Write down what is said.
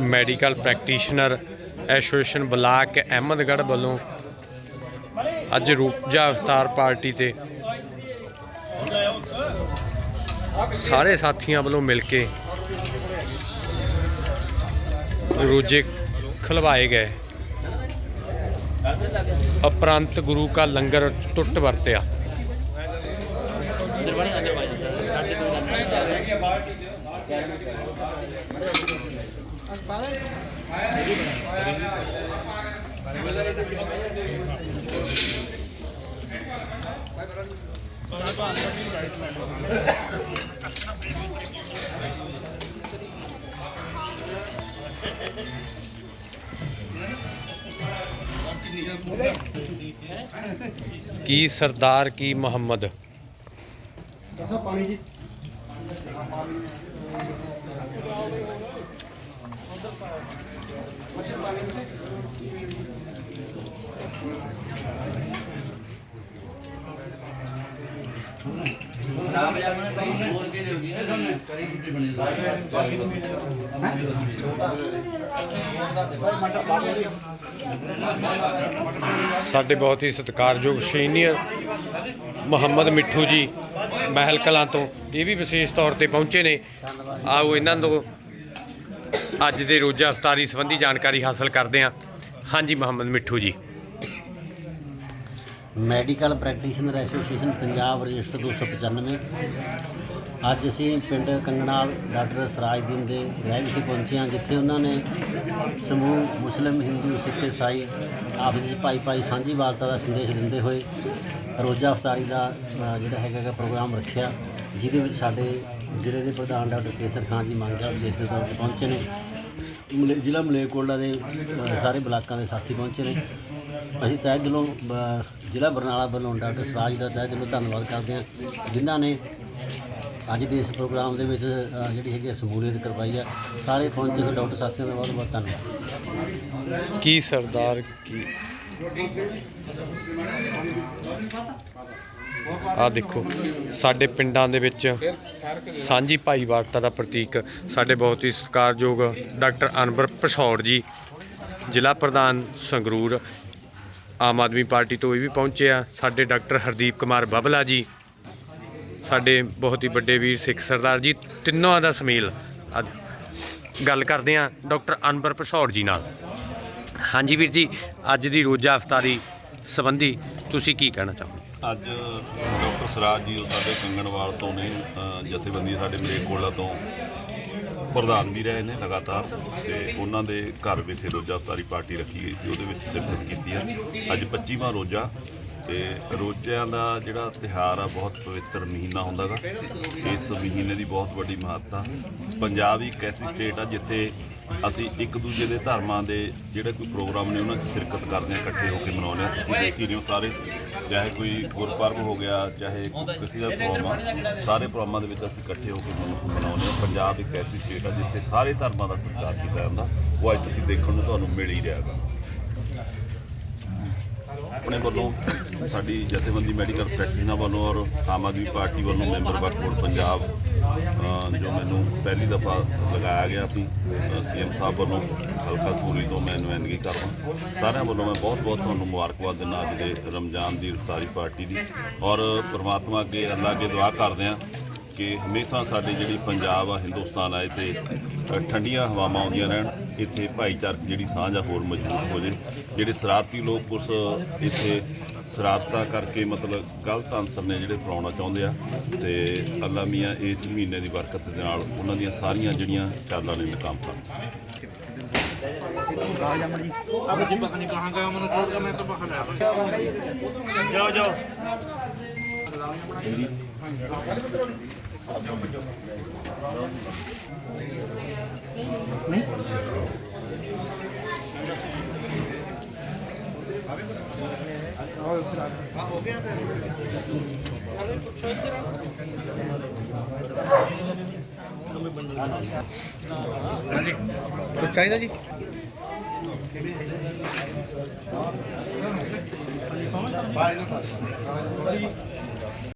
Medical practitioner association block Ahmedgarh ਵੱਲੋਂ ਅੱਜ ਰੂਪਜਾ ਅਵਤਾਰ party ਤੇ ਸਾਰੇ ਸਾਥੀਆਂ ਵੱਲੋਂ ਮਿਲ ਕੇ ਰੋਜੇ ਖਲਵਾਏ ਗਏ। ਉਪਰੰਤ ਗੁਰੂ ਕਾ ਲੰਗਰ ਟੁੱਟ ਵਰਤਿਆ। की सरदार की मोहम्मद। पानी ਕੀ ਸਰਦਾਰ ਕੀ ਮੁਹੰਮਦ ਦੱਸੋ ਪਾਣੀ ਜੀ ਸਾਡੇ ਬਹੁਤ ਹੀ ਸਤਿਕਾਰਯੋਗ ਸੀਨੀਅਰ ਮੁਹੰਮਦ ਮਿੱਠੂ ਜੀ ਮਹਿਲ ਕਲਾਂ ਤੋਂ ਇਹ ਵੀ ਵਿਸ਼ੇਸ਼ ਤੌਰ ਤੇ ਪਹੁੰਚੇ ਨੇ। ਆਓ ਇਹਨਾਂ ਤੋਂ ਅੱਜ ਦੇ ਰੋਜ਼ਾ ਅਫਤਾਰੀ ਸੰਬੰਧੀ ਜਾਣਕਾਰੀ ਹਾਸਲ ਕਰਦੇ ਹਾਂ। ਹਾਂਜੀ, Muhammad Mithu ji. Medical practitioner association Punjab register 295 ਅੱਜ ਅਸੀਂ ਪਿੰਡ ਕੰਗਣਾ ਡਾਕਟਰ ਸਰਾਜਦੀਨ ਦੇ ਗ੍ਰਹਿ ਵਿਖੇ ਪਹੁੰਚੇ ਹਾਂ, ਜਿੱਥੇ ਉਹਨਾਂ ਨੇ ਸਮੂਹ ਮੁਸਲਿਮ, ਹਿੰਦੂ, ਸਿੱਖ, ਇਸਾਈ ਆਪਸ ਵਿੱਚ ਭਾਈ ਭਾਈ ਸਾਂਝੀ ਵਾਲਤਾ ਦਾ ਸੰਦੇਸ਼ ਦਿੰਦੇ ਹੋਏ ਰੋਜ਼ਾ ਅਫਤਾਰੀ ਦਾ ਅ, ਜਿਹੜਾ ਹੈਗਾ ਗਾ ਪ੍ਰੋਗਰਾਮ ਰੱਖਿਆ ਜਿਹਦੇ ਵਿੱਚ ਸਾਡੇ ਜ਼ਿਲ੍ਹੇ ਦੇ ਪ੍ਰਧਾਨ ਡਾਕਟਰ ਕੇਸਰ ਖਾਨ ਜੀ ਮੰਗਾ ਵਿਸ਼ੇਸ਼ ਤੌਰ ਤੇ ਪਹੁੰਚੇ ਨੇ। ਮਲੇ- ਜ਼ਿਲ੍ਹਾ ਮਲੇਰਕੋਟਲਾ ਦੇ ਅ, ਸਾਰੇ ਬਲਾਕਾਂ ਦੇ ਸਾਥੀ ਪਹੁੰਚੇ ਨੇ। ਅਸੀਂ ਤਹਿ ਦਿਲੋਂ ਅ, ਜ਼ਿਲ੍ਹਾ ਬਰਨਾਲਾ ਵੱਲੋਂ ਡਾਕਟਰ ਸਰਾਜ ਦਾ ਤਹਿ ਦਿਲੋਂ ਧੰਨਵਾਦ ਕਰਦੇ ਹਾਂ ਜਿਨ੍ਹਾਂ ਨੇ ਅੱਜ ਦੇ ਇਸ ਪ੍ਰੋਗਰਾਮ ਦੇ ਵਿੱਚ ਅ, ਜਿਹੜੀ ਹੈਗੀ ਆ ਸ਼ਮੂਲੀਅਤ ਕਰਵਾਈ ਆ। ਸਾਰੇ ਪਹੁੰਚੇ ਹੋਏ ਡਾਕਟਰ ਸਾਥੀਆਂ ਦਾ ਬਹੁਤ ਬਹੁਤ ਧੰਨਵਾਦ। ਕੀ ਸਰਦਾਰ ਕੀ ਆ ਦੇਖੋ, ਸਾਡੇ ਪਿੰਡਾਂ ਦੇ ਵਿੱਚ ਸਾਂਝੀ ਭਾਈਵਾਰਤਾ ਦਾ ਪ੍ਰਤੀਕ ਸਾਡੇ ਬਹੁਤ ਹੀ ਸਤਿਕਾਰਯੋਗ ਡਾਕਟਰ ਅਨਵਰ ਪਸ਼ੌੜ ਜੀ, ਜ਼ਿਲ੍ਹਾ ਪ੍ਰਧਾਨ ਸੰਗਰੂਰ। ਆਮ ਆਦਮੀ ਪਾਰਟੀ ਤੋਂ ਇਹ ਵੀ ਪਹੁੰਚੇ ਆ। ਸਾਡੇ ਡਾਕਟਰ ਹਰਦੀਪ ਕੁਮਾਰ ਬਬਲਾ ਜੀ, ਸਾਡੇ ਬਹੁਤ ਹੀ ਵੱਡੇ ਵੀਰ ਸਿੱਖ ਸਰਦਾਰ ਜੀ, ਤਿੰਨੋਂ ਦਾ ਸਮੇਲ ਗੱਲ ਕਰਦੇ ਆ ਡਾਕਟਰ ਅਨਵਰ ਪਸ਼ੌੜ ਜੀ ਨਾਲ। ਹਾਂਜੀ ਵੀਰ ਜੀ ਅੱਜ ਦੀ ਰੋਜ਼ਾ ਅਫਤਾਰੀ ਸੰਬੰਧੀ ਤੁਸੀਂ ਕੀ ਕਹਿਣਾ ਚਾਹੋਗੇ? ਅੱਜ ਡਾਕਟਰ ਸਰਾਜ ਜੀ ਉਹ ਸਾਡੇ ਕੰਗਣਵਾਲ ਤੋਂ ਨੇ ਅ, ਜਥੇਬੰਦੀ ਸਾਡੇ ਮਲੇਕੋਲਾ ਤੋਂ ਪ੍ਰਧਾਨ ਵੀ ਰਹੇ ਨੇ ਲਗਾਤਾਰ ਤੇ ਉਹਨਾਂ ਦੇ ਘਰ ਵਿਖੇ ਰੋਜ਼ਾ ਅਫਤਾਰੀ ਪਾਰਟੀ ਰੱਖੀ ਗਈ ਸੀ ਉਹਦੇ ਵਿੱਚ ਸ਼ਿਰਕਤ ਕੀਤੀ ਹੈ ਅੱਜ 25ਵਾਂ ਰੋਜ਼ਾ ਤੇ ਰੋਜ਼ਿਆਂ ਦਾ ਜਿਹੜਾ ਤਿਹਾਰ ਆ ਬਹੁਤ ਪਵਿੱਤਰ ਮਹੀਨਾ ਹੁੰਦਾ ਗਾ। ਇਸ ਮਹੀਨੇ ਦੀ ਬਹੁਤ ਵੱਡੀ ਮਹੱਤਤਾ। ਪੰਜਾਬ ਇੱਕ ਐਸੀ ਸਟੇਟ ਆ ਜਿੱਥੇ ਅਸੀਂ ਇੱਕ ਦੂਜੇ ਦੇ ਧਰਮਾਂ ਦੇ ਜਿਹੜੇ ਕੋਈ ਪ੍ਰੋਗਰਾਮ ਨੇ ਉਹਨਾਂ 'ਚ ਸ਼ਿਰਕਤ ਕਰਦੇ ਹਾਂ, ਇਕੱਠੇ ਹੋ ਕੇ ਮਨਾਉਂਦੇ ਹਾਂ। ਤੁਸੀਂ ਦੇਖ ਹੀ ਰਹੇ ਹੋ ਸਾਰੇ, ਚਾਹੇ ਕੋਈ ਗੁਰਪੁਰਬ ਹੋ ਗਿਆ, ਚਾਹੇ ਕਿਸੇ ਦਾ ਪ੍ਰੋਗਰਾਮ ਆ, ਸਾਰੇ ਪ੍ਰੋਗਰਾਮਾਂ ਦੇ ਵਿੱਚ ਅਸੀਂ ਇਕੱਠੇ ਹੋ ਕੇ ਮਨਾ- ਮਨਾਉਂਦੇ ਹਾਂ। ਪੰਜਾਬ ਇੱਕ ਐਸੀ ਸਟੇਟ ਆ ਜਿੱਥੇ ਸਾਰੇ ਧਰਮਾਂ ਦਾ ਸਤਿਕਾਰ ਕੀਤਾ ਜਾਂਦਾ। ਉਹ ਅੱਜ ਤੁਸੀਂ ਦੇਖਣ ਨੂੰ ਤੁਹਾਨੂੰ ਮਿਲ ਹੀ ਰਿਹਾ ਗਾ ਆਪਣੇ ਵੱਲੋਂ ਸਾਡੀ ਜਥੇਬੰਦੀ ਮੈਡੀਕਲ ਪ੍ਰੈਕਟੀਸ਼ਨਰ ਵੱਲੋਂ ਔਰ ਆਮ ਆਦਮੀ ਪਾਰਟੀ ਵੱਲੋਂ ਮੈਂਬਰ ਵਰਕ ਬੋਰਡ ਪੰਜਾਬ ਅ, ਜੋ ਮੈਨੂੰ ਪਹਿਲੀ ਦਫਾ ਲਗਾਇਆ ਗਿਆ ਸੀ ਸੀਐਮ ਸਾਹਿਬ ਵੱਲੋਂ ਹਲਕਾ ਧੂਰੀ ਤੋਂ ਮੈਂ ਨੁਮਾਇੰਦਗੀ ਕਰਦਾ। ਸਾਰਿਆਂ ਵੱਲੋਂ ਮੈਂ ਬਹੁਤ ਬਹੁਤ ਤੁਹਾਨੂੰ ਮੁਬਾਰਕਬਾਦ ਦਿੰਦਾ ਅੱਜ ਦੇ ਰਮਜ਼ਾਨ ਦੀ ਇਫਤਾਰੀ ਪਾਰਟੀ ਦੀ। ਔਰ ਪ੍ਰਮਾਤਮਾ ਅੱਗੇ ਅੱਲਾ ਅੱਗੇ ਦੁਆ ਕਰਦੇ ਹਾਂ ਕਿ ਹਮੇਸ਼ਾ ਸਾਡੀ ਜਿਹੜੀ ਪੰਜਾਬ ਆ ਹਿੰਦੁਸਤਾਨ ਆਏ ਤੇ ਅ, ਠੰਡੀਆਂ ਹਵਾਵਾਂ ਆਉਂਦੀਆਂ ਰਹਿਣ ਇੱਥੇ ਭਾਈਚਾਰਕ ਜਿਹੜੀ ਸਾਂਝ ਆ ਹੋਰ ਮਜ਼ਬੂਤ ਹੋ ਜੇ ਜਿਹੜੇ ਸ਼ਰਾਰਤੀ ਲੋਕ ਕੁਛ ਇੱਥੇ ਸਰਾਬਤਾ ਕਰਕੇ ਮਤਲਬ ਗਲਤ ਆਨਸਰ ਨੇ ਜਿਹੜੇ ਫਰਾਉਣਾ ਚਾਹੁੰਦੇ ਆ ਤੇ ਅੱਲਾ ਮੀਆਂ ਇਸ ਮਹੀਨੇ ਦੀ ਬਰਕਤ ਦੇ ਨਾਲ ਉਹਨਾਂ ਦੀਆਂ ਸਾਰੀਆਂ ਜਿਹੜੀਆਂ ਚਾਲਾਂ ਨੇ ਮੁਕਾਮ ਕਰ ਨਹੀਂ। ਆਓ ਹੋ ਗਿਆ ਸਰ। ਨਾਲੇ ਚਾਹੀਦਾ ਜੀ?